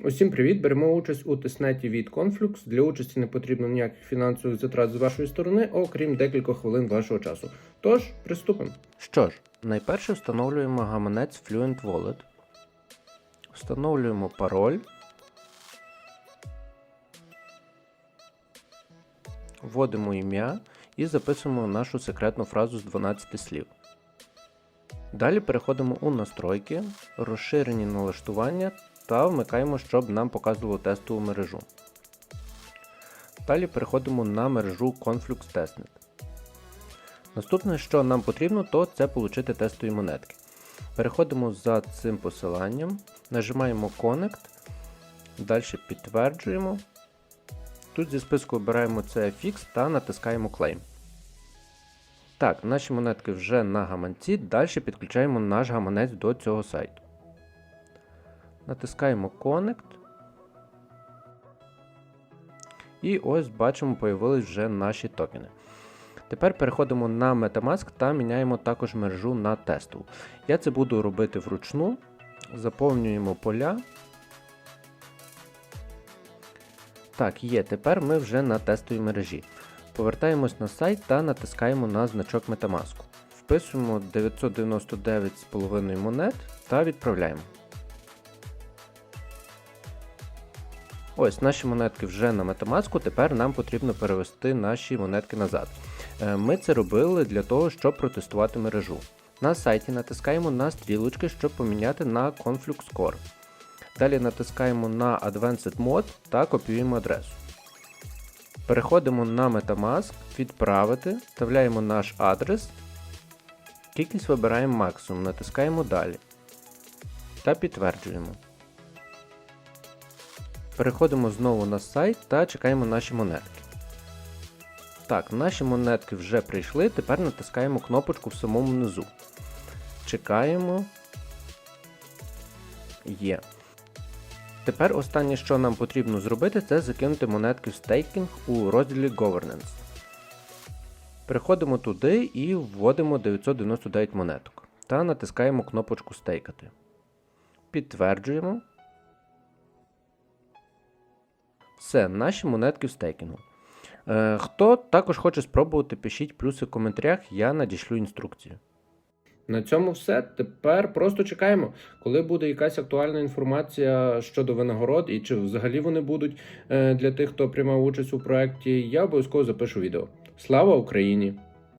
Усім привіт! Беремо участь у тестнеті від Conflux. Для участі не потрібно ніяких фінансових затрат з вашої сторони, окрім декількох хвилин вашого часу. Тож, приступимо. Що ж, найперше встановлюємо гаманець Fluent Wallet. Встановлюємо пароль. Вводимо ім'я і записуємо нашу секретну фразу з 12 слів. Далі переходимо у настройки, розширені налаштування та вмикаємо, щоб нам показувало тестову мережу. Далі переходимо на мережу Conflux Testnet. Наступне, що нам потрібно, то це отримати тестові монетки. Переходимо за цим посиланням, нажимаємо Connect, далі підтверджуємо. Тут зі списку обираємо CFX та натискаємо Claim. Так, наші монетки вже на гаманці, далі підключаємо наш гаманець до цього сайту. Натискаємо Connect. І ось бачимо, появились вже наші токени. Тепер переходимо на Metamask та міняємо також мережу на тестову. Я це буду робити вручну. Заповнюємо поля. Так, є. Тепер ми вже на тестовій мережі. Повертаємось на сайт та натискаємо на значок Metamask. Вписуємо 999,5 монет та відправляємо. Ось наші монетки вже на Metamask, тепер нам потрібно перевести наші монетки назад. Е, Ми це робили для того, щоб протестувати мережу. На сайті натискаємо на стрілочки, щоб поміняти на Conflux Core. Далі натискаємо на Advanced Mode та копіюємо адресу. Переходимо на Metamask, відправити, вставляємо наш адрес. Кількість вибираємо максимум, натискаємо далі та підтверджуємо. Переходимо знову на сайт та чекаємо наші монетки. Так, наші монетки вже прийшли, тепер натискаємо кнопочку в самому низу. Чекаємо. Є. Тепер останнє, що нам потрібно зробити, це закинути монетки в стейкінг у розділі Governance. Переходимо туди і вводимо 999 монеток та натискаємо кнопочку стейкати. Підтверджуємо. Все, наші монетки в стейкінгу. Е, хто також хоче спробувати, пишіть плюси в коментарях, я надішлю інструкцію. На цьому все. Тепер просто чекаємо, коли буде якась актуальна інформація щодо винагород і чи взагалі вони будуть е, для тих, хто приймав участь у проєкті. Я обов'язково запишу відео. Слава Україні!